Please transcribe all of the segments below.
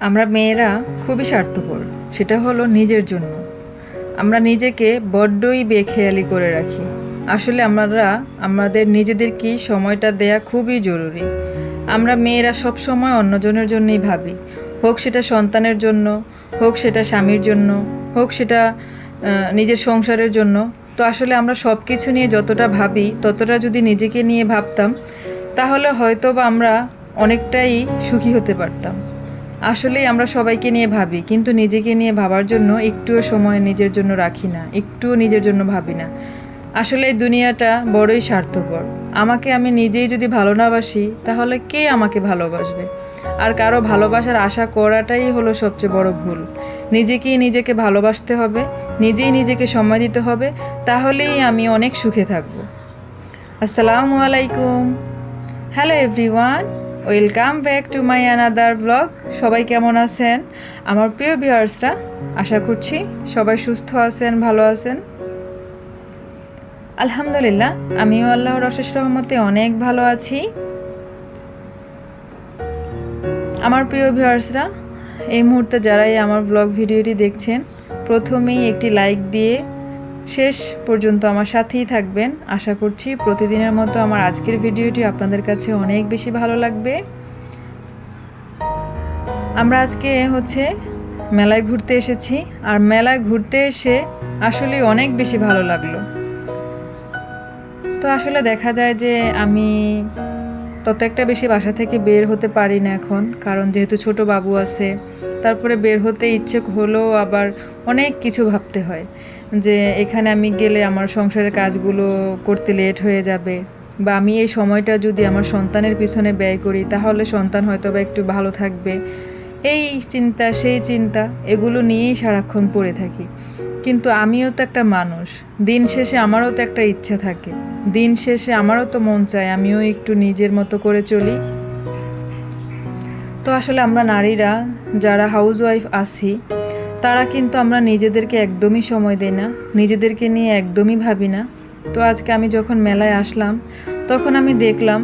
আমরা মেয়েরা খুবই স্বার্থপর, সেটা হলো নিজের জন্য। আমরা নিজেকে বড্ডই বেখেয়ালি করে রাখি। আসলে আমরা, আমাদের নিজেদেরকে সময়টা দেয়া খুবই জরুরি। আমরা মেয়েরা সব সময় অন্যজনের জন্যই ভাবি। হোক সেটা সন্তানের জন্য, হোক সেটা স্বামীর জন্য, হোক সেটা নিজের সংসারের জন্য। তো আসলে আমরা সব কিছু নিয়ে যতটা ভাবি, ততটা যদি নিজেকে নিয়ে ভাবতাম, তাহলে হয়তো বা আমরা অনেকটাই সুখী হতে পারতাম। আসলেই আমরা সবাইকে নিয়ে ভাবি, কিন্তু নিজেকে নিয়ে ভাবার জন্য একটুও সময় নিজের জন্য রাখি না, একটুও নিজের জন্য ভাবি না। আসলে দুনিয়াটা বড়ই স্বার্থপর। আমাকে আমি নিজেই যদি ভালো না বাসি, তাহলে কে আমাকে ভালোবাসবে? আর কারও ভালোবাসার আশা করাটাই হলো সবচেয়ে বড় ভুল। নিজেকেই নিজেকে ভালোবাসতে হবে, নিজেই নিজেকে সময় দিতে হবে, তাহলেই আমি অনেক সুখে থাকব। আসসালামু আলাইকুম। Hello everyone welcome back to my another blog সবাই কেমন আছেন? আমার প্রিয় ভিউয়ার্সরা আশা করছি সবাই সুস্থ আছেন, ভালো আছেন। আলহামদুলিল্লাহ, আমিও আল্লাহর অশেষ রহমতে অনেক ভালো আছি। আমার প্রিয় ভিউয়ার্সরা এই মুহূর্তে যারাই আমার ব্লগ ভিডিওটি দেখছেন, প্রথমেই একটি লাইক দিয়ে শেষ পর্যন্ত আমার সাথেই থাকবেন। আশা করছি প্রতিদিনের মতো আমার আজকের ভিডিওটি আপনাদের কাছে অনেক বেশি ভালো লাগবে। আমরা আজকে হচ্ছে মেলায় ঘুরতে এসেছি। আর মেলায় ঘুরতে এসে আসলে অনেক বেশি ভালো লাগল। তো আসলে দেখা যায় যে আমি তত একটা বেশি বাসা থেকে বের হতে পারি না এখন। কারণ যেহেতু ছোট বাবু আছে তারপরে বের হতে ইচ্ছে হলেও আবার অনেক কিছু ভাবতে হয় যে এখানে আমি গেলে আমার সংসারের কাজগুলো করতে লেট হয়ে যাবে বা আমি এই সময়টা যদি আমার সন্তানের পিছনে ব্যয় করি তাহলে সন্তান হয়তো বা একটু ভালো থাকবে। এই চিন্তা, সেই চিন্তা, এগুলো নিয়েই সারাক্ষণ পড়ে থাকি। কিন্তু আমিও তো একটা মানুষ। দিন শেষে আমারও তো একটা ইচ্ছা থাকে। দিন শেষে আমারও তো মন চায় আমিও একটু নিজের মতো করে চলি। তো আসলে আমরা নারীরা, যারা হাউস ওয়াইফ আছি, তারা কিন্তু আমরা নিজেদেরকে একদমই সময় দেই না, নিজেদেরকে নিয়ে একদমই ভাবি না। তো আজকে আমি যখন মেলায় আসলাম, তখন আমি দেখলাম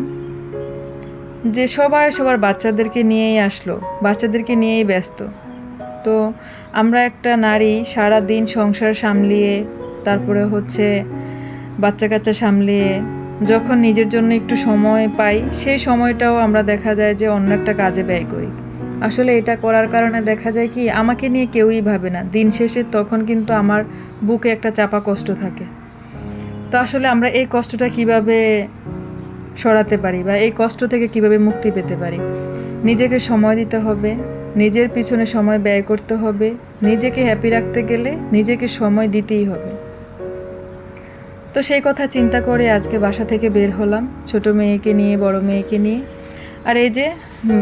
যে সবাই সবার বাচ্চাদেরকে নিয়েই আসলো, বাচ্চাদেরকে নিয়েই ব্যস্ত। তো আমরা একটা নারী সারা দিন সংসার সামলিয়ে, তারপরে হচ্ছে বাচ্চা কাচ্চা সামলিয়ে যখন নিজের জন্য একটু সময় পাই, সেই সময়টাও আমরা দেখা যায় যে অন্য একটা কাজে ব্যয় করি। আসলে এটা করার কারণে দেখা যায় কি, আমাকে নিয়ে কেউই ভাবে না। দিন শেষে তখন কিন্তু আমার বুকে একটা চাপা কষ্ট থাকে। তো আসলে আমরা এই কষ্টটা কীভাবে সরাতে পারি বা এই কষ্ট থেকে কীভাবে মুক্তি পেতে পারি? নিজেকে সময় দিতে হবে, নিজের পিছনে সময় ব্যয় করতে হবে, নিজেকে হ্যাপি রাখতে গেলে নিজেকে সময় দিতেই হবে। তো সেই কথা চিন্তা করে আজকে বাসা থেকে বের হলাম, ছোট মেয়েকে নিয়ে, বড় মেয়েকে নিয়ে। আর এই যে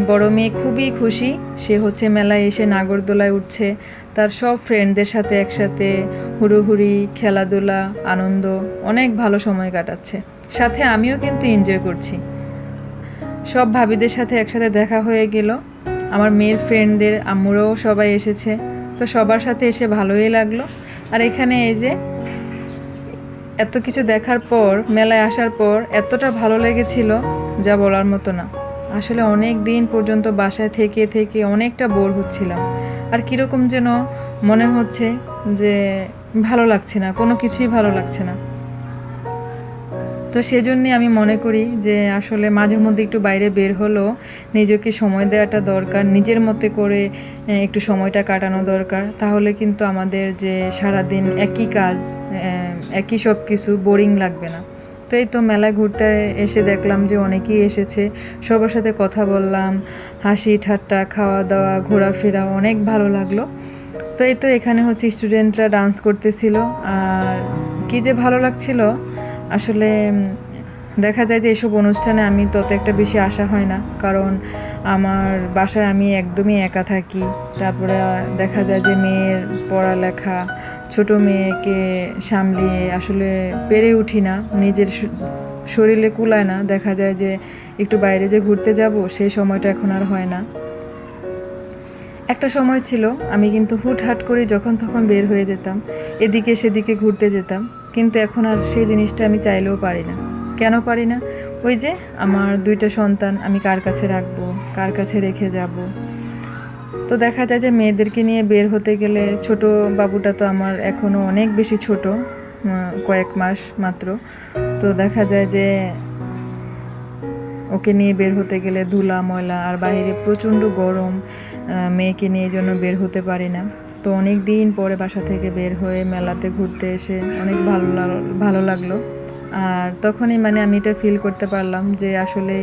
বড় মেয়ে খুবই খুশি, সে হচ্ছে মেলায় এসে নাগরদোলায় উঠছে, তার সব ফ্রেন্ডদের সাথে একসাথে হুড়োহুড়ি, খেলাধুলা, আনন্দ, অনেক ভালো সময় কাটাচ্ছে। সাথে আমিও কিন্তু এনজয় করছি। সব ভাবিদের সাথে একসাথে দেখা হয়ে গেল। আমার মেয়ের ফ্রেন্ডদের, আম্মুরাও সবাই এসেছে, তো সবার সাথে এসে ভালোই লাগল। আর এখানে এই যে এত কিছু দেখার পর, মেলায় আসার পর এতটা ভালো লেগেছিল যা বলার মতো না। আসলে অনেক দিন পর্যন্ত বাসায় থেকে থেকে অনেকটা বোর হচ্ছিলাম। আর কীরকম যেন মনে হচ্ছে যে ভালো লাগছে না, কোনো কিছুই ভালো লাগছে না। তো সেজন্যে আমি মনে করি যে আসলে মাঝে মধ্যে একটু বাইরে বের হলেও নিজেকে সময় দেওয়াটা দরকার, নিজের মতে করে একটু সময়টা কাটানো দরকার। তাহলে কিন্তু আমাদের যে সারাদিন একই কাজ একই সব কিছু বোরিং লাগবে না। তো এই তো মেলায় ঘুরতে এসে দেখলাম যে অনেকেই এসেছে। সবার সাথে কথা বললাম, হাসি ঠাট্টা খাওয়া দাওয়া ঘোরাফেরা অনেক ভালো লাগল। তো এই তো এখানে হচ্ছে স্টুডেন্টরা ডান্স করতেছিল। আর কি যে ভালো লাগছিল আসলে দেখা যায় যে এসব অনুষ্ঠানে আমি তত একটা বেশি আসা হয় না। কারণ আমার বাসায় আমি একদমই একা থাকি। তারপরে দেখা যায় যে মেয়ের পড়ালেখা, ছোট মেয়েকে সামলিয়ে আসলে পেরে উঠি না। নিজের শরীরে কুলায় না। দেখা যায় যে একটু বাইরে যে ঘুরতে যাব, সেই সময়টা এখন আর হয় না। একটা সময় ছিল, আমি কিন্তু হুটহাট করে যখন তখন বের হয়ে যেতাম। এদিকে সেদিকে ঘুরতে যেতাম। কিন্তু এখন আর সেই জিনিসটা আমি চাইলেও পারি না। কেন পারি না? ওই যে আমার দুইটা সন্তান, আমি কার কাছে রাখব? কার কাছে রেখে যাব? তো দেখা যায় যে মেয়েদেরকে নিয়ে বের হতে গেলে ছোট বাবুটা তো আমার এখনও অনেক বেশি ছোট কয়েক মাস মাত্র। তো দেখা যায় যে ওকে নিয়ে বের হতে গেলে ধুলা, ময়লা আর বাইরে প্রচণ্ড গরম মেয়েকে নিয়ে জন্য বের হতে পারি না। তো অনেক দিন পরে বাসা থেকে বের হয়ে মেলাতে ঘুরতে এসে অনেক ভালো ভালো লাগল। আর তখনই মানে আমি এটা ফিল করতে পারলাম যে আসলে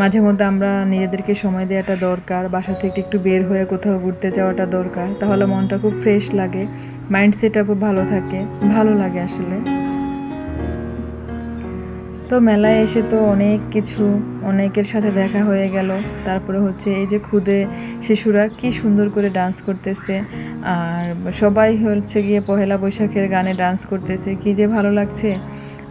মাঝে মধ্যে আমরা নিজেদেরকে সময় দেওয়াটা দরকার, বাসা থেকে একটু বের হয়ে কোথাও ঘুরতে যাওয়াটা দরকার। তাহলে মনটা খুব ফ্রেশ লাগে মাইন্ডসেটটা খুব ভালো থাকে, ভালো লাগে আসলে। তো মেলায় এসে তো অনেক কিছু, অনেকের সাথে দেখা হয়ে গেল। তারপরে হচ্ছে এই যে খুদে শিশুরা কি সুন্দর করে ডান্স করতেছে। আর সবাই হচ্ছে গিয়ে পহেলা বৈশাখের গানে ডান্স করতেছে, কি যে ভালো লাগছে।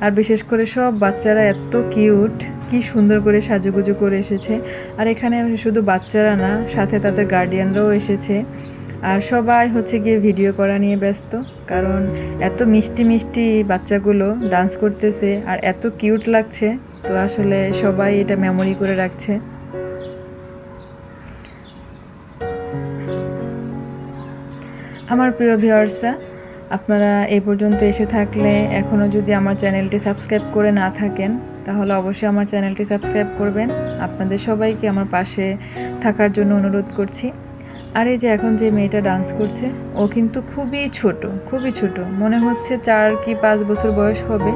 আর বিশেষ করে সব বাচ্চারা এত কিউট কি সুন্দর করে সাজুগুজু করে এসেছে। আর এখানে শুধু বাচ্চারা না, সাথে তাদের গার্ডিয়ানরাও এসেছে। আর সবাই হচ্ছে গিয়ে ভিডিও করা নিয়ে ব্যস্ত, কারণ এত মিষ্টি মিষ্টি বাচ্চাগুলো ডান্স করতেছে আর এত কিউট লাগছে, তো আসলে সবাই এটা মেমোরি করে রাখছে। আমার প্রিয় ভিউয়ার্সরা আপনারা এই পর্যন্ত এসে থাকলে এখনও যদি আমার চ্যানেলটি সাবস্ক্রাইব করে না থাকেন, তাহলে অবশ্যই আমার চ্যানেলটি সাবস্ক্রাইব করবেন। আপনাদের সবাইকে আমার পাশে থাকার জন্য অনুরোধ করছি। আর এই যে এখন যে মেয়েটা ডান্স করছে, ও কিন্তু খুবই ছোট খুবই ছোট। মনে হচ্ছে চার কি পাঁচ বছর বয়স হবে।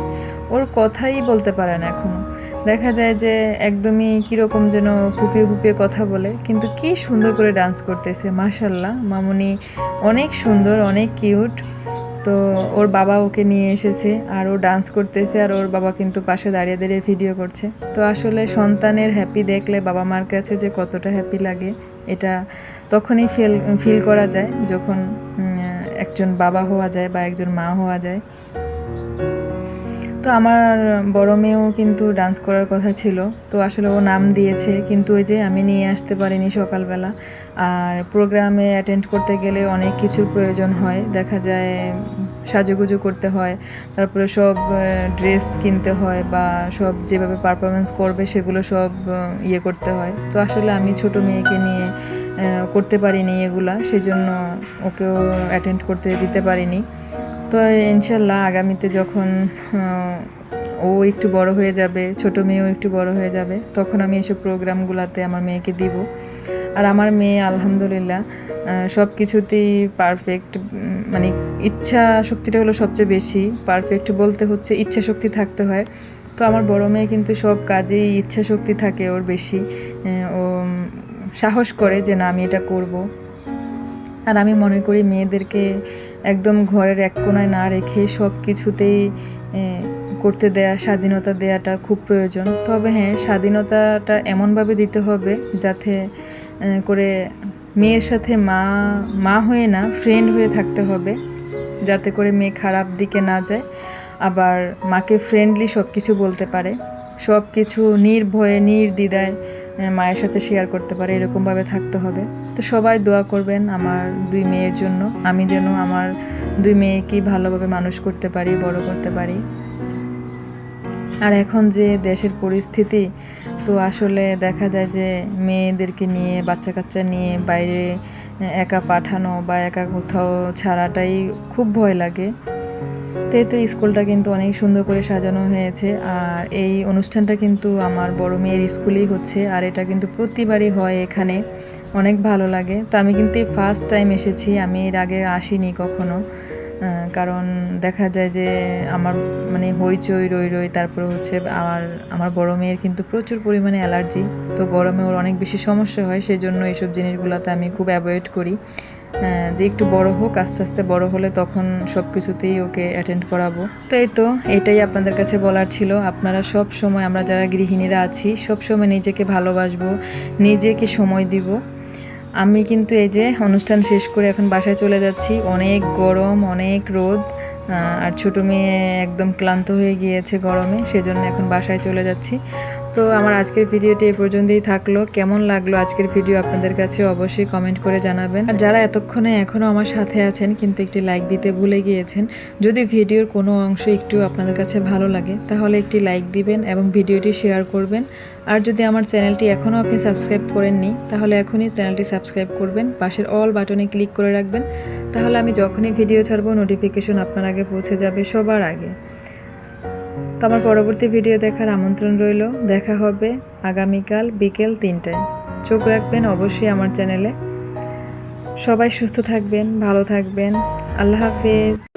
ওর কথাই বলতে পারে না এখনও। দেখা যায় যে একদমই কীরকম যেন ফুপিয়ে ফুপিয়ে কথা বলে, কিন্তু কি সুন্দর করে ডান্স করতেছে মাশাল্লাহ মামুনি অনেক সুন্দর, অনেক কিউট তো ওর বাবা ওকে নিয়ে এসেছে, আর ও ডান্স করতেছে, আর ওর বাবা কিন্তু পাশে দাঁড়িয়ে দাঁড়িয়ে ভিডিও করছে। তো আসলে সন্তানের হ্যাপি দেখলে বাবা মার কাছে যে কতটা হ্যাপি লাগে এটা তখনই ফিল ফিল করা যায় যখন একজন বাবা হওয়া যায় বা একজন মা হওয়া যায়। তো আমার বড় মেয়েও কিন্তু ডান্স করার কথা ছিল। তো আসলে ও নাম দিয়েছে, কিন্তু ওই যে আমি নিয়ে আসতে পারিনি সকালবেলা। আর প্রোগ্রামে অ্যাটেন্ড করতে গেলে অনেক কিছুর প্রয়োজন হয়। দেখা যায় সাজুগুজু করতে হয়, তারপরে সব ড্রেস কিনতে হয় বা সব যেভাবে পারফরমেন্স করবে সেগুলো সব ইয়ে করতে হয়। তো আসলে আমি ছোট মেয়েকে নিয়ে করতে পারিনি এগুলা, সেজন্য ওকেও অ্যাটেন্ড করতে দিতে পারিনি। তো ইনশাল্লাহ আগামীতে যখন ও একটু বড় হয়ে যাবে, ছোট মেয়েও একটু বড় হয়ে যাবে, তখন আমি এসব প্রোগ্রামগুলোতে আমার মেয়েকে দিব। আর আমার মেয়ে, আলহামদুলিল্লাহ সব কিছুতেই পারফেক্ট মানে ইচ্ছা শক্তিটা হলো সবচেয়ে বেশি। পারফেক্ট বলতে হচ্ছে ইচ্ছা শক্তি থাকতে হয়। তো আমার বড় মেয়ে কিন্তু সব কাজেই ইচ্ছা শক্তি থাকে ওর বেশি। ও সাহস করে যে না, আমি এটা করব। আর আমি মনে করি মেয়েদেরকে একদম ঘরের এক কোনায় না রেখে সব কিছুতেই করতে দেয়া, স্বাধীনতা দেয়াটা খুব প্রয়োজন। তবে হ্যাঁ স্বাধীনতাটা এমনভাবে দিতে হবে যাতে করে মেয়ের সাথে মা মা হয়ে না ফ্রেন্ড হয়ে থাকতে হবে যাতে করে মেয়ে খারাপ দিকে না যায়। আবার মাকে ফ্রেন্ডলি সব কিছু বলতে পারে সব কিছু নির্ভয়ে নির্দ্বিধায় এ, মায়ের সাথে শেয়ার করতে পারে এরকমভাবে থাকতে হবে। তো সবাই দোয়া করবেন আমার দুই মেয়ের জন্য আমি যেন আমার দুই মেয়েকেই ভালোভাবে মানুষ করতে পারি বড় করতে পারি। আর এখন যে দেশের পরিস্থিতি, তো আসলে দেখা যায় যে মেয়েদেরকে নিয়ে বাচ্চা কাচ্চা নিয়ে বাইরে একা পাঠানো বা একা কোথাও ছাড়াটাই খুব ভয় লাগে। তো তো স্কুলটা কিন্তু অনেক সুন্দর করে সাজানো হয়েছে। আর এই অনুষ্ঠানটা কিন্তু আমার বড় মেয়ের স্কুলেই হচ্ছে, আর এটা কিন্তু প্রতিবারই হয় এখানে। অনেক ভালো লাগে। তো আমি কিন্তু ফার্স্ট টাইম এসেছি, আমি এর আগে আসিনি কখনো। কারণ দেখা যায় যে আমার মানে হইচই রই রই তারপরে হচ্ছে আমার আমার বড় মেয়ের কিন্তু প্রচুর পরিমাণে অ্যালার্জি, তো গরমে ওর অনেক বেশি সমস্যা হয় সেই জন্য এইসব জিনিসগুলোতে আমি খুব অ্যাভয়েড করি। যে একটু বড় হোক, আস্তে আস্তে বড় হলে তখন সব কিছুতেই ওকে অ্যাটেন্ড করাবো। তো এই তো, এটাই আপনাদের কাছে বলার ছিল। আপনারা সব সময় আমরা যারা গৃহিণীরা আছি, সব সময় নিজেকে ভালোবাসবো, নিজেকে সময় দিব। আমি কিন্তু এই যে অনুষ্ঠান শেষ করে এখন বাসায় চলে যাচ্ছি। অনেক গরম, অনেক রোদ আর ছোটো মেয়ে একদম ক্লান্ত হয়ে গিয়েছে গরমে, সেজন্য এখন বাসায় চলে যাচ্ছি। তো আমার আজকের ভিডিওটি এ পর্যন্তই থাকল। কেমন লাগল আজকের ভিডিও আপনাদের কাছে অবশ্যই কমেন্ট করে জানাবেন। আর যারা এতক্ষণে এখনও আমার সাথে আছেন, কিন্তু একটি লাইক দিতে ভুলে গিয়েছেন, যদি ভিডিওর কোনো অংশ একটু আপনাদের কাছে ভালো লাগে, তাহলে একটি লাইক দিবেন এবং ভিডিওটি শেয়ার করবেন। আর যদি আমার চ্যানেলটি এখনও আপনি সাবস্ক্রাইব করেননি, তাহলে এখনই চ্যানেলটি সাবস্ক্রাইব করবেন, পাশের অল বাটনে ক্লিক করে রাখবেন। তাহলে আমি যখনই ভিডিও ছাড়বো, নোটিফিকেশন আপনার আগে পৌঁছে যাবে সবার আগে। তো আমার পরবর্তী ভিডিও দেখার আমন্ত্রণ রইল। দেখা হবে আগামীকাল বিকেল তিনটায়। চোখ রাখবেন অবশ্যই আমার চ্যানেলে। সবাই সুস্থ থাকবেন, ভালো থাকবেন। আল্লাহ হাফেজ।